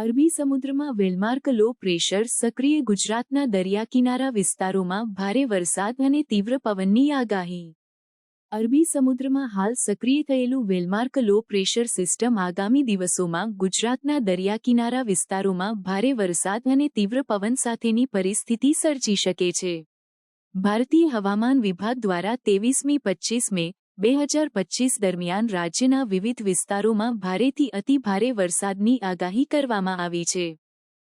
અરબી સમુદ્રમાં well-marked low pressure સક્રિય ગુજરાતના દરિયાકિનારા વિસ્તારોમાં ભારે વરસાદ અને તીવ્ર પવનની આગાહી. અરબી સમુદ્રમાં હાલ સક્રિય થયેલું વેલમાર્ક લો પ્રેશર સિસ્ટમ આગામી દિવસોમાં ગુજરાતના દરિયાકિનારા વિસ્તારોમાં ભારે વરસાદ અને તીવ્ર પવન સાથેની પરિસ્થિતિ સર્જી શકે છે. ભારતીય હવામાન વિભાગ દ્વારા તેવીસમી પચ્ચીસ મે બે હજાર પચ્ચીસ દરમિયાન રાજ્યના વિવિધ વિસ્તારોમાં ભારેથી અતિભારે વરસાદની આગાહી કરવામાં આવી છે.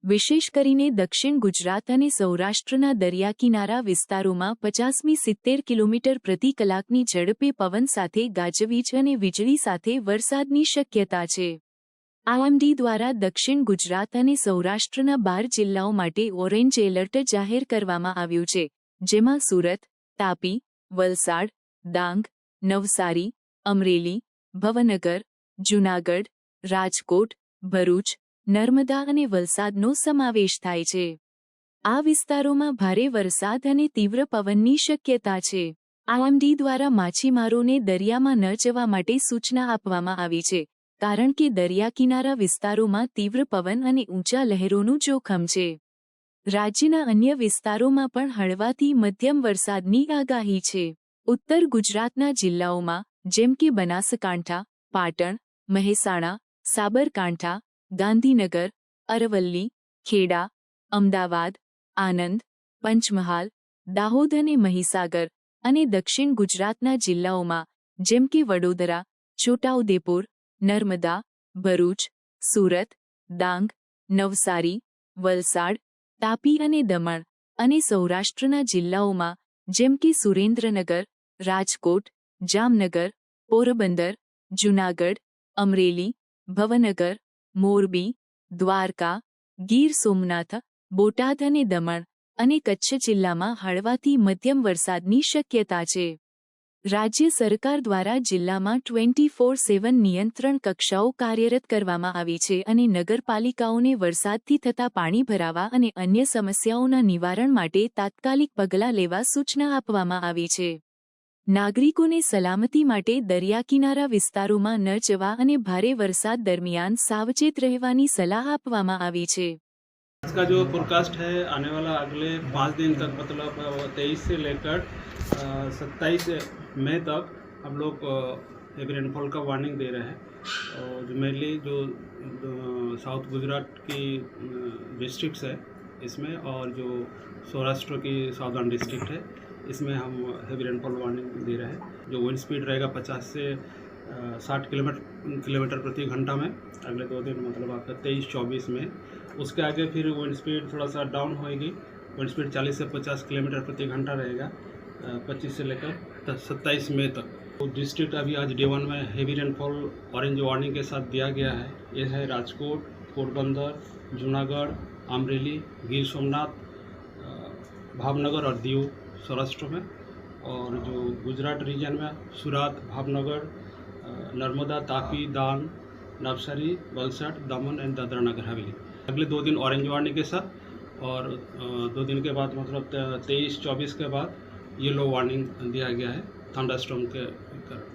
વિશેષ કરીને દક્ષિણ ગુજરાત અને સૌરાષ્ટ્રના દરિયાકિનારા વિસ્તારોમાં પચાસમી સિત્તેર કિલોમીટર પ્રતિ કલાકની ઝડપે પવન સાથે ગાજવીજ અને વીજળી સાથે વરસાદની શક્યતા છે. આઈએમડી દ્વારા દક્ષિણ ગુજરાત અને સૌરાષ્ટ્રના બાર જિલ્લાઓ માટે ઓરેન્જ એલર્ટ જાહેર કરવામાં આવ્યું છે, જેમાં સુરત, તાપી, વલસાડ, ડાંગ નવસારી, અમરેલી, ભવનગર, જૂનાગઢ, રાજકોટ, ભરૂચ, નર્મદા અને વલસાડનો સમાવેશ થાય છે. આ વિસ્તારોમાં ભારે વરસાદ અને તીવ્ર પવનની શક્યતા છે. આઈએમડી દ્વારા માછીમારોને દરિયામાં ન જવા માટે સૂચના આપવામાં આવી છે, કારણ કે દરિયાકિનારા વિસ્તારોમાં તીવ્ર પવન અને ઊંચા લહેરોનું જોખમ છે. રાજ્યના અન્ય વિસ્તારોમાં પણ હળવાથી મધ્યમ વરસાદની આગાહી છે. ઉત્તર ગુજરાતના જિલ્લાઓમાં, જેમ કે બનાસકાંઠા, પાટણ, મહેસાણા, સાબરકાંઠા, ગાંધીનગર, અરવલ્લી, ખેડા, અમદાવાદ આનંદ પંચમહાલ, દાહોદ અને મહીસાગર અને દક્ષિણ ગુજરાતના જિલ્લાઓમાં, જેમ કે વડોદરા, છોટાઉદેપુર, નર્મદા, ભરૂચ, સુરત, ડાંગ, નવસારી, વલસાડ, તાપી અને દમણ અને સૌરાષ્ટ્રના જિલ્લાઓમાં જેમ કે સુરેન્દ્રનગર, રાજકોટ, જામનગર, પોરબંદર, જૂનાગઢ, અમરેલી, ભવનગર, મોરબી, દ્વારકા, ગીર સોમનાથ, બોટાદ અને દમણ અને કચ્છ જિલ્લામાં હળવાથી મધ્યમ વરસાદની શક્યતા છે. રાજ્ય સરકાર દ્વારા જિલ્લામાં ટ્વેન્ટી ફોર સેવન નિયંત્રણ કક્ષાઓ કાર્યરત કરવામાં આવી છે અને નગરપાલિકાઓને વરસાદથી થતા પાણી ભરાવા અને અન્ય સમસ્યાઓના નિવારણ માટે તાત્કાલિક પગલાં લેવા સૂચના આપવામાં આવી છે. નાગરિકોને સલામતી માટે દરિયાકિનારા વિસ્તારોમાં ન જવા અને ભારે વરસાદ દરમિયાન સાવચેત રહેવાની સલાહ આપવામાં આવી છે. इसका जो फोरकास्ट है, आने वाला अगले पाँच दिन तक मतलब तेईस से लेकर सत्ताईस मई तक हम लोग हेवी रेनफॉल का वार्निंग दे रहे हैं। और जो मेनली जो साउथ गुजरात की डिस्ट्रिक्ट्स है, इसमें और जो सौराष्ट्र की साउदर्न डिस्ट्रिक्ट है, इसमें हम हेवी रेनफॉल वार्निंग दे रहे हैं। जो विंड स्पीड रहेगा पचास से साठ किलोमीटर किलोमीटर प्रति घंटा में, अगले दो दिन मतलब आपका तेईस, चौबीस में। उसके आगे फिर विंड स्पीड थोड़ा सा डाउन होएगी। विंड स्पीड 40 से 50 किलोमीटर प्रति घंटा रहेगा पच्चीस से लेकर सत्ताईस मई तक। तो डिस्ट्रिक्ट अभी आज डे वन में हेवी रेनफॉल ऑरेंज वार्निंग के साथ दिया गया है। ये है राजकोट, पोरबंदर, जूनागढ़, अमरेली, गिर सोमनाथ भावनगर और दीव सौराष्ट्र में। और जो गुजरात रीजन में, सूरत, भावनगर नर्मदा, तापी, दान, नवसारी बलसट दमन एंड दादरा नगर हवेली। अगले दो दिन ऑरेंज वार्निंग के साथ और दो दिन के बाद मतलब तेईस, चौबीस के बाद येलो वार्निंग दिया गया है थंडा थंडरस्टॉर्म के कारण